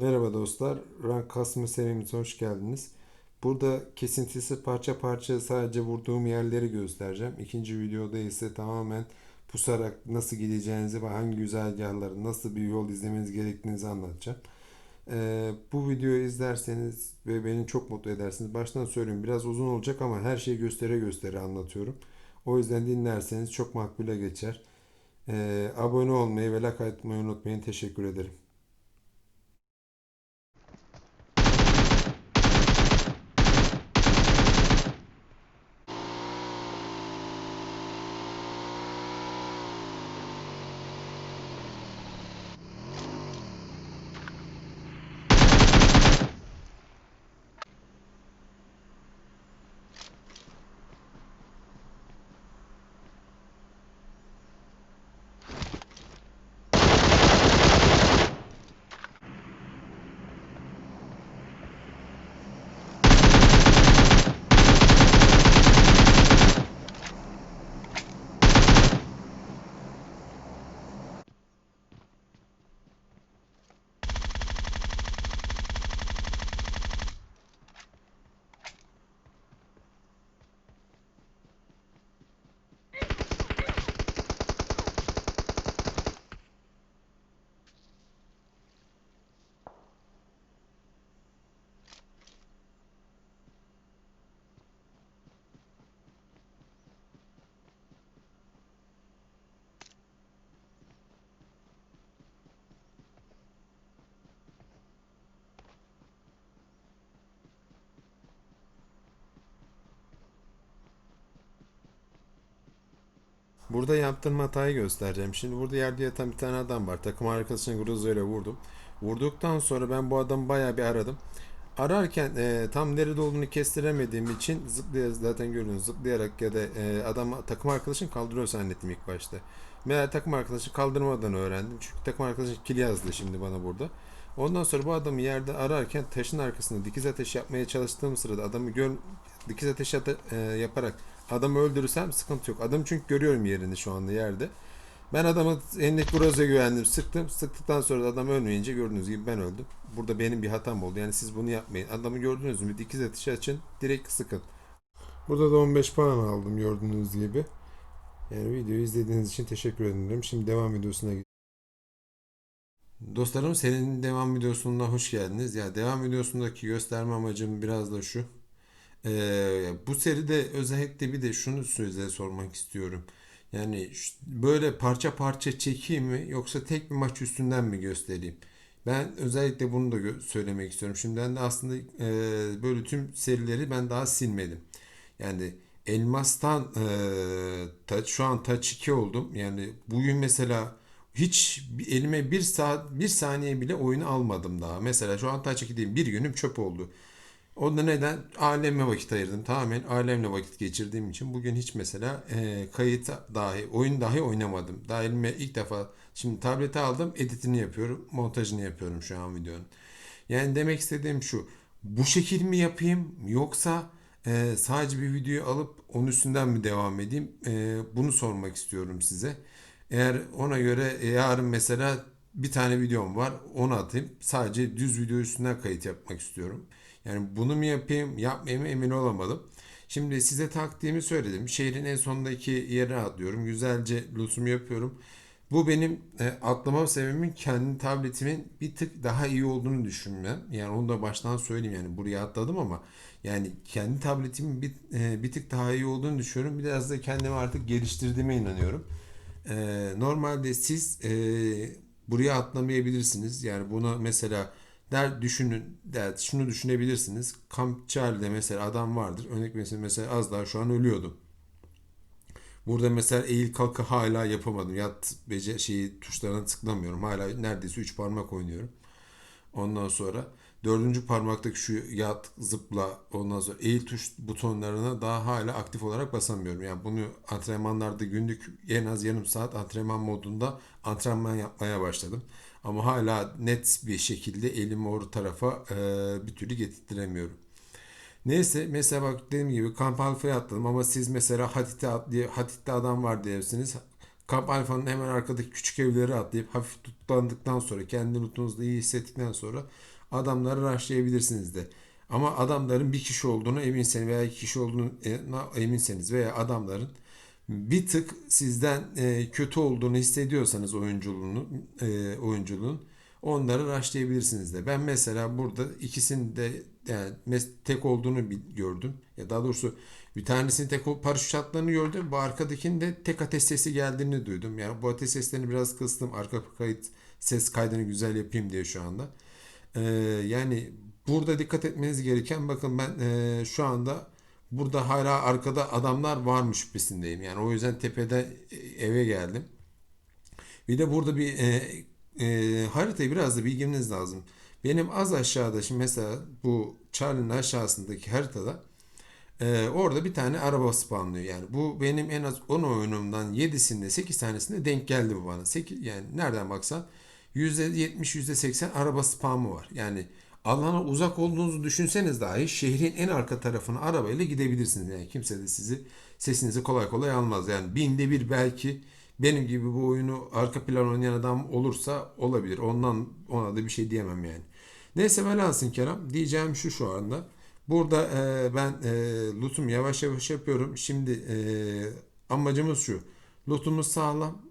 Merhaba dostlar, rank kasma serimize hoş geldiniz. Burada kesintisi parça parça sadece vurduğum yerleri göstereceğim. İkinci videoda ise tamamen pusarak nasıl gideceğinizi ve hangi güzergahları, nasıl bir yol izlemeniz gerektiğinizi anlatacağım. Ee, bu videoyu izlerseniz ve beni çok mutlu edersiniz. Baştan söyleyeyim biraz uzun olacak ama her şeyi göstere göstere anlatıyorum. O yüzden dinlerseniz çok makbule geçer. Ee, abone olmayı ve like atmayı unutmayın. Teşekkür ederim. Burada yaptığım hatayı göstereceğim. Şimdi burada yerde yatan bir tane adam var. Takım arkadaşını Grozo ile vurdum. Vurduktan sonra ben bu adamı bayağı bir aradım. Ararken e, tam nerede olduğunu kestiremediğim için zıplayarak zaten gördünüz zıplayarak ya da e, adam takım arkadaşın kaldırıyor zannettim ilk başta. Meğer takım arkadaşı kaldırmadan öğrendim. Çünkü takım arkadaşı kill yazdı şimdi bana burada. Ondan sonra bu adamı yerde ararken taşın arkasında dikiz ateş yapmaya çalıştığım sırada adamı gör dikiz ateş ate- e, yaparak adamı öldürürsem sıkıntı yok. Adamı çünkü görüyorum yerini şu anda yerde. Ben adamı elindeki broza güvendim. Sıktım. Sıktıktan sonra da adam ölmeyince gördüğünüz gibi ben öldüm. Burada benim bir hatam oldu. Yani siz bunu yapmayın. Adamı gördünüz mü? Dikiz ateşi açın. Direkt sıkın. Burada da 15 puan aldım gördüğünüz gibi. Yani videoyu izlediğiniz için teşekkür ederim. Şimdi devam videosuna gidelim. Dostlarım senin devam videosuna hoş geldiniz. Ya devam videosundaki gösterme amacım biraz da şu. Ee, bu seride özellikle bir de şunu size sormak istiyorum. Yani böyle parça parça çekeyim mi yoksa tek bir maç üstünden mi göstereyim? Ben özellikle bunu da söylemek istiyorum. Şimdiden de aslında e, böyle tüm serileri ben daha silmedim. Yani Elmas'tan e, ta- şu an Touch 2 oldum. Yani bugün mesela hiç elime bir saat bir saniye bile oyunu almadım daha. Mesela şu an Touch 2'deyim. Bir günüm çöp oldu. O da neden? Alemle vakit ayırdım. Tamamen alemle vakit geçirdiğim için bugün hiç mesela e, kayıt dahi, oyun dahi oynamadım. Daha elime ilk defa şimdi tablete aldım, editini yapıyorum, montajını yapıyorum şu an videonun. Yani demek istediğim şu. Bu şekil mi yapayım yoksa e, sadece bir videoyu alıp onun üstünden mi devam edeyim? E, bunu sormak istiyorum size. Eğer ona göre e, yarın mesela bir tane videom var onu atayım. Sadece düz video üstünden kayıt yapmak istiyorum. Yani bunu mu yapayım yapmayayım emin olamadım. Şimdi size taktiğimi söyledim. Şehrin en sondaki yere atlıyorum. Güzelce lootumu yapıyorum. Bu benim e, atlamam sebebimin kendi tabletimin bir tık daha iyi olduğunu düşünmem. Yani onu da baştan söyleyeyim yani buraya atladım ama yani kendi tabletimin bir, e, bir tık daha iyi olduğunu düşünüyorum. Biraz da kendimi artık geliştirdiğime inanıyorum. E, normalde siz buraya atlamayabilirsiniz. Yani buna mesela der düşünün der, şunu düşünebilirsiniz. Kamp Charlie'de mesela adam vardır. Örnek mesela, mesela az daha şu an ölüyordum. Burada mesela eğil kalkı hala yapamadım. Yat bece şeyi tuşlarına tıklamıyorum. Hala neredeyse 3 parmak oynuyorum. Ondan sonra dördüncü parmaktaki şu yat, zıpla, ondan sonra eğil tuş butonlarına daha hala aktif olarak basamıyorum. Yani bunu antrenmanlarda günlük en az yarım saat antrenman modunda antrenman yapmaya başladım. Ama hala net bir şekilde elimi o tarafa e, bir türlü getirtiremiyorum. Neyse mesela bak dediğim gibi kamp alfaya atladım ama siz mesela Hatit'e atlay Hatit'te adam var diyebilirsiniz. Kamp Alfa'nın hemen arkadaki küçük evleri atlayıp hafif tutlandıktan sonra kendi lootunuzda iyi hissettikten sonra adamları rushlayabilirsiniz de. Ama adamların bir kişi olduğunu eminseniz veya iki kişi olduğunu e, eminseniz veya adamların bir tık sizden e, kötü olduğunu hissediyorsanız oyunculuğunu e, oyunculuğun onları rushlayabilirsiniz de. Ben mesela burada ikisini de yani tek olduğunu gördüm. Ya daha doğrusu bir tanesinin tek paraşüt attığını gördüm. Bu arkadakinin de tek ateş sesi geldiğini duydum. Yani bu ateş seslerini biraz kıstım. Arka kayıt ses kaydını güzel yapayım diye şu anda. Ee, yani burada dikkat etmeniz gereken bakın ben e, şu anda burada hala arkada adamlar varmış şüphesindeyim. Yani o yüzden tepede e, eve geldim. Bir de burada bir e, e, haritayı biraz da bilginiz lazım. Benim az aşağıda şimdi mesela bu Charlie'nin aşağısındaki haritada e, orada bir tane araba spawnlıyor. Yani bu benim en az 10 oyunumdan 7'sinde 8 tanesinde denk geldi bu bana. 8, yani nereden baksan %70 %80 araba spamı var. Yani alana uzak olduğunuzu düşünseniz dahi şehrin en arka tarafına arabayla gidebilirsiniz. Yani kimse de sizi sesinizi kolay kolay almaz. Yani binde bir belki benim gibi bu oyunu arka plan oynayan adam olursa olabilir. Ondan ona da bir şey diyemem yani. Neyse velhasıl Kerem diyeceğim şu şu anda. Burada e, ben e, lootumu yavaş yavaş yapıyorum. Şimdi e, amacımız şu. Lootumuz sağlam.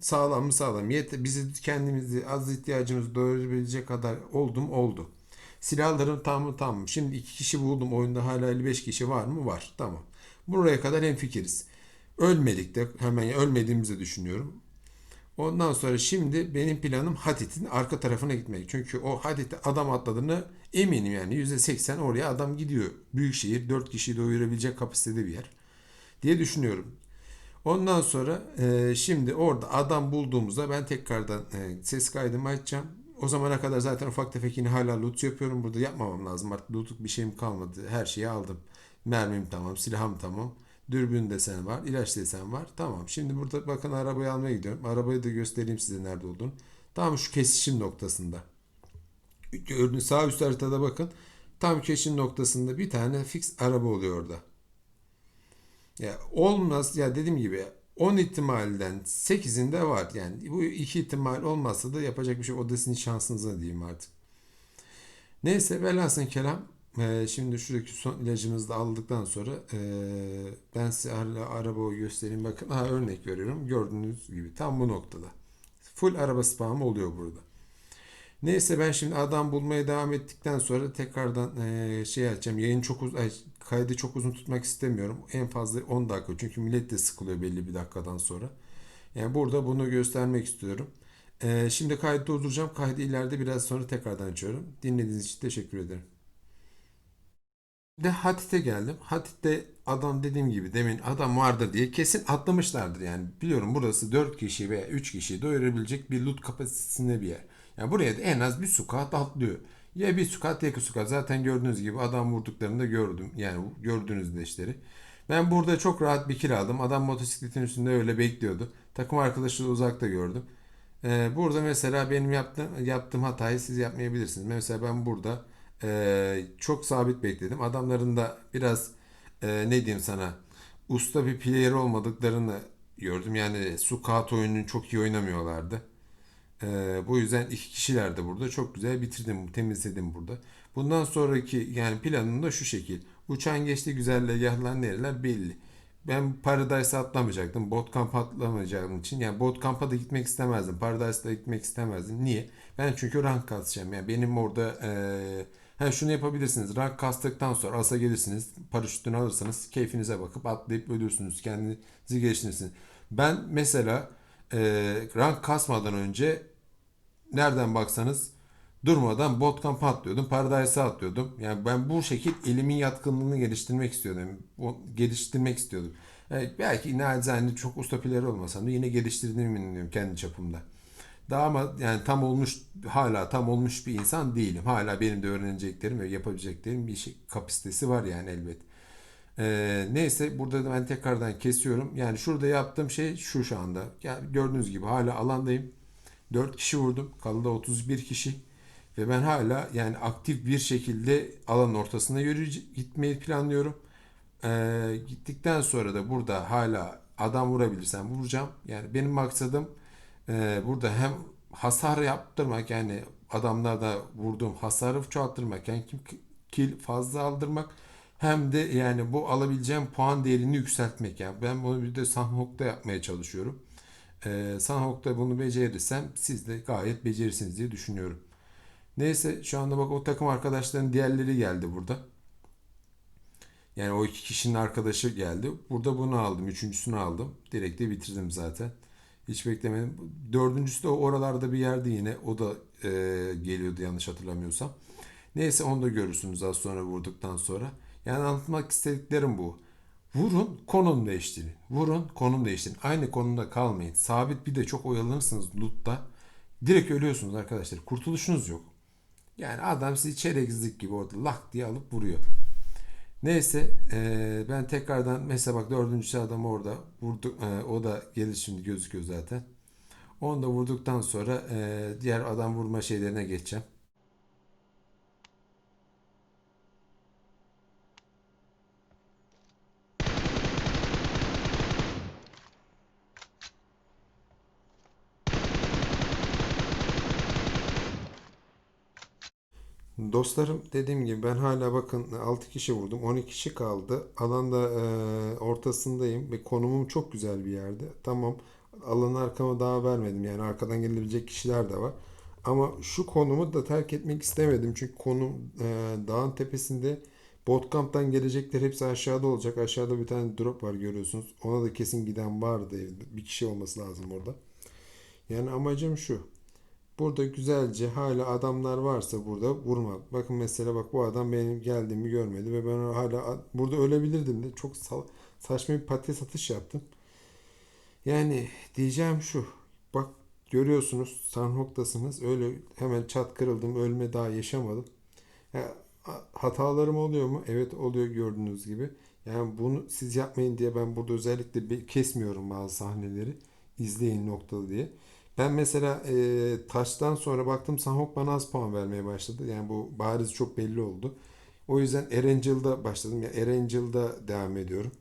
Sağlam mı sağlam. Yet bizi kendimizi az ihtiyacımızı doyurabilecek kadar oldum oldu. Silahlarım tam mı tam mı? Şimdi iki kişi buldum. Oyunda hala 55 kişi var mı? Var. Tamam. Buraya kadar hemfikiriz. Ölmedik de hemen ölmediğimizi düşünüyorum. Ondan sonra şimdi benim planım Hatit'in arka tarafına gitmek. Çünkü o Hatit'e adam atladığını eminim yani %80 oraya adam gidiyor. Büyükşehir 4 kişiyi doyurabilecek kapasitede bir yer diye düşünüyorum. Ondan sonra e, şimdi orada adam bulduğumuzda ben tekrardan e, ses kaydımı açacağım. O zamana kadar zaten ufak tefek yine hala loot yapıyorum. Burada yapmamam lazım. Artık lootluk bir şeyim kalmadı. Her şeyi aldım. Mermim tamam, silahım tamam. Dürbün desen var, ilaç desen var. Tamam. Şimdi burada bakın arabayı almaya gidiyorum. Arabayı da göstereyim size nerede olduğunu. Tam şu kesişim noktasında. Gördüğünüz sağ üst haritada bakın. Tam kesişim noktasında bir tane fix araba oluyor orada. Ya olmaz ya dediğim gibi 10 ihtimalden 8'inde var. Yani bu iki ihtimal olmazsa da yapacak bir şey o da sizin şansınıza diyeyim artık. Neyse velhasıl kelam e, şimdi şuradaki son ilacımızı da aldıktan sonra e, ben size hala arabayı göstereyim. Bakın ha, örnek veriyorum. Gördüğünüz gibi tam bu noktada. Full araba spamı oluyor burada. Neyse ben şimdi adam bulmaya devam ettikten sonra tekrardan e, şey açacağım. Yayın çok uz ay, kaydı çok uzun tutmak istemiyorum. En fazla 10 dakika. Çünkü millet de sıkılıyor belli bir dakikadan sonra. Yani burada bunu göstermek istiyorum. E, şimdi kaydı durduracağım. Kaydı ileride biraz sonra tekrardan açıyorum. Dinlediğiniz için teşekkür ederim. De Hatit'e geldim. Hatit'te adam dediğim gibi demin adam vardır diye kesin atlamışlardır yani. Biliyorum burası 4 kişi veya 3 kişiyi doyurabilecek bir loot kapasitesinde bir yer. Yani buraya da en az bir squad atlıyor. Ya bir squad ya iki squad. Zaten gördüğünüz gibi adam vurduklarını da gördüm. Yani gördüğünüz leşleri. Ben burada çok rahat bir kill. Adam motosikletin üstünde öyle bekliyordu. Takım arkadaşı da uzakta gördüm. Ee, burada mesela benim yaptığım, yaptığım hatayı siz yapmayabilirsiniz. Mesela ben burada e, çok sabit bekledim. Adamların da biraz e, ne diyeyim sana usta bir player olmadıklarını gördüm. Yani squad oyununu çok iyi oynamıyorlardı. Ee, bu yüzden iki kişiler de burada. Çok güzel bitirdim, temizledim burada. Bundan sonraki yani planım da şu şekil. Uçan geçti güzergahlar nereler belli. Ben Paradise'a atlamayacaktım. Bootcamp'a atlamayacağım için. Yani Bootcamp'a da gitmek istemezdim. Paradise'da gitmek istemezdim. Niye? Ben çünkü rank kasacağım. Yani benim orada eee ha şunu yapabilirsiniz. Rank kastıktan sonra asa gelirsiniz. Paraşütünü alırsanız keyfinize bakıp atlayıp ölürsünüz. Kendinizi geliştirirsiniz. Ben mesela eee rank kasmadan önce nereden baksanız durmadan bootcamp'a atlıyordum. Paradise'a atlıyordum. Yani ben bu şekil elimin yatkınlığını geliştirmek istiyordum. O, geliştirmek istiyordum. Evet, belki nacizane çok usta player olmasam da yine geliştirdiğimi inanıyorum kendi çapımda. Daha ama yani tam olmuş hala tam olmuş bir insan değilim. Hala benim de öğreneceklerim ve yapabileceklerim bir şey kapasitesi var yani elbet. Ee, neyse burada da ben tekrardan kesiyorum. Yani şurada yaptığım şey şu şu anda. Yani gördüğünüz gibi hala alandayım. 4 kişi vurdum. Kaldı 31 kişi. Ve ben hala yani aktif bir şekilde alanın ortasına yürü gitmeyi planlıyorum. Ee, gittikten sonra da burada hala adam vurabilirsem vuracağım. Yani benim maksadım e, burada hem hasar yaptırmak yani adamlarda vurduğum hasarı çoğalttırmak yani kim kill fazla aldırmak hem de yani bu alabileceğim puan değerini yükseltmek. Yani ben bunu bir de Sanhok'ta yapmaya çalışıyorum. E, Sanhok'ta bunu becerirsem siz de gayet becerirsiniz diye düşünüyorum. Neyse şu anda bak o takım arkadaşların diğerleri geldi burada. Yani o iki kişinin arkadaşı geldi. Burada bunu aldım. Üçüncüsünü aldım. Direkt de bitirdim zaten. Hiç beklemedim. Dördüncüsü de oralarda bir yerde yine. O da e, geliyordu yanlış hatırlamıyorsam. Neyse onu da görürsünüz az sonra vurduktan sonra. Yani anlatmak istediklerim bu. Vurun konum değiştirin. Vurun konum değiştirin. Aynı konumda kalmayın. Sabit bir de çok oyalanırsınız loot'ta. Direkt ölüyorsunuz arkadaşlar. Kurtuluşunuz yok. Yani adam sizi çerezlik gibi orada lak diye alıp vuruyor. Neyse eee, ben tekrardan mesela bak dördüncü adam orada vurduk eee, o da gelir şimdi gözüküyor zaten. Onu da vurduktan sonra eee, diğer adam vurma şeylerine geçeceğim. Dostlarım dediğim gibi ben hala bakın 6 kişi vurdum 12 kişi kaldı. Alanda eee, ortasındayım ve konumum çok güzel bir yerde. Tamam alanı arkama daha vermedim yani arkadan gelebilecek kişiler de var. Ama şu konumu da terk etmek istemedim. Çünkü konum eee, dağın tepesinde Botkamp'tan gelecekler hepsi aşağıda olacak. Aşağıda bir tane drop var görüyorsunuz. Ona da kesin giden vardı. Bir kişi olması lazım orada. Yani amacım şu. Burada güzelce hala adamlar varsa burada vurma. Bakın mesela bak bu adam benim geldiğimi görmedi ve ben hala burada ölebilirdim de çok sal- saçma bir patates atış yaptım. Yani diyeceğim şu. Bak görüyorsunuz Sanhok'tasınız. Öyle hemen çat kırıldım. Ölme daha yaşamadım. Ya, hatalarım oluyor mu? Evet oluyor gördüğünüz gibi. Yani bunu siz yapmayın diye ben burada özellikle kesmiyorum bazı sahneleri. İzleyin noktalı diye. Ben mesela e, taştan sonra baktım Sanhok bana az puan vermeye başladı. Yani bu bariz çok belli oldu. O yüzden Erangel'da başladım. Ya Erangel'da devam ediyorum.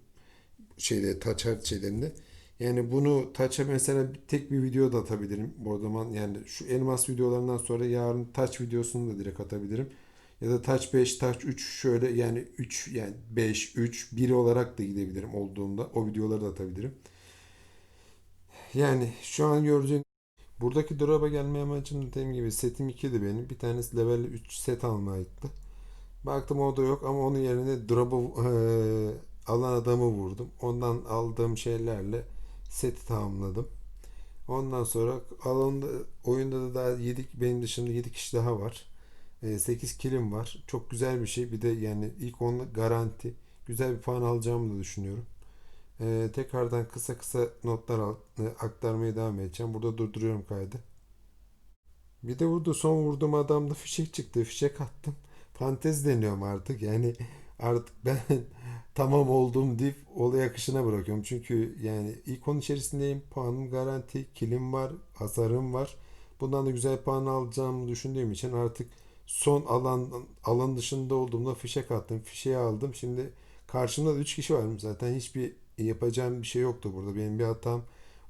Şeyde taç şeylerinde. Yani bunu taça mesela tek bir video da atabilirim. O zaman yani şu elmas videolarından sonra yarın taç videosunu da direkt atabilirim. Ya da taç 5, taç 3 şöyle yani 3 yani 5, 3, 1 olarak da gidebilirim olduğunda. O videoları da atabilirim. Yani şu an gördüğün buradaki drop'a gelme amacım dediğim gibi setim 2'di benim. Bir tanesi level 3 set almaydı. Baktım o da yok ama onun yerine drop'u eee, alan adamı vurdum. Ondan aldığım şeylerle seti tamamladım. Ondan sonra alanda oyunda da daha 7 benim dışında 7 kişi daha var. E, 8 kilim var. Çok güzel bir şey. Bir de yani ilk onunla garanti. Güzel bir puan alacağımı da düşünüyorum. E, tekrardan kısa kısa notlar al, e, aktarmaya devam edeceğim. Burada durduruyorum kaydı. Bir de vurdu son vurduğum adamda fişek çıktı. Fişek attım. Fantezi deniyorum artık. Yani artık ben tamam oldum deyip olay akışına bırakıyorum. Çünkü yani ilk onun içerisindeyim. Puanım garanti. Kilim var. Hasarım var. Bundan da güzel puan alacağımı düşündüğüm için artık son alan alan dışında olduğumda fişek attım. Fişeği aldım. Şimdi karşımda da 3 kişi var zaten. Hiçbir yapacağım bir şey yoktu burada. Benim bir hatam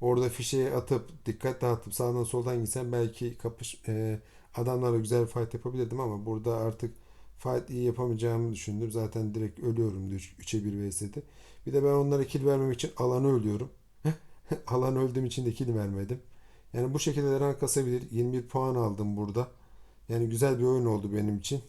Orada fişeği atıp dikkat dağıtıp sağdan soldan gitsem belki kapış e, adamlarla güzel fight yapabilirdim ama burada artık fight iyi yapamayacağımı düşündüm. Zaten direkt ölüyorum 3'e 1 vs'de. Bir de ben onlara kill vermem için alanı ölüyorum. Alan öldüğüm için de kill vermedim. Yani bu şekilde rank kasabilir. 21 puan aldım burada. Yani güzel bir oyun oldu benim için.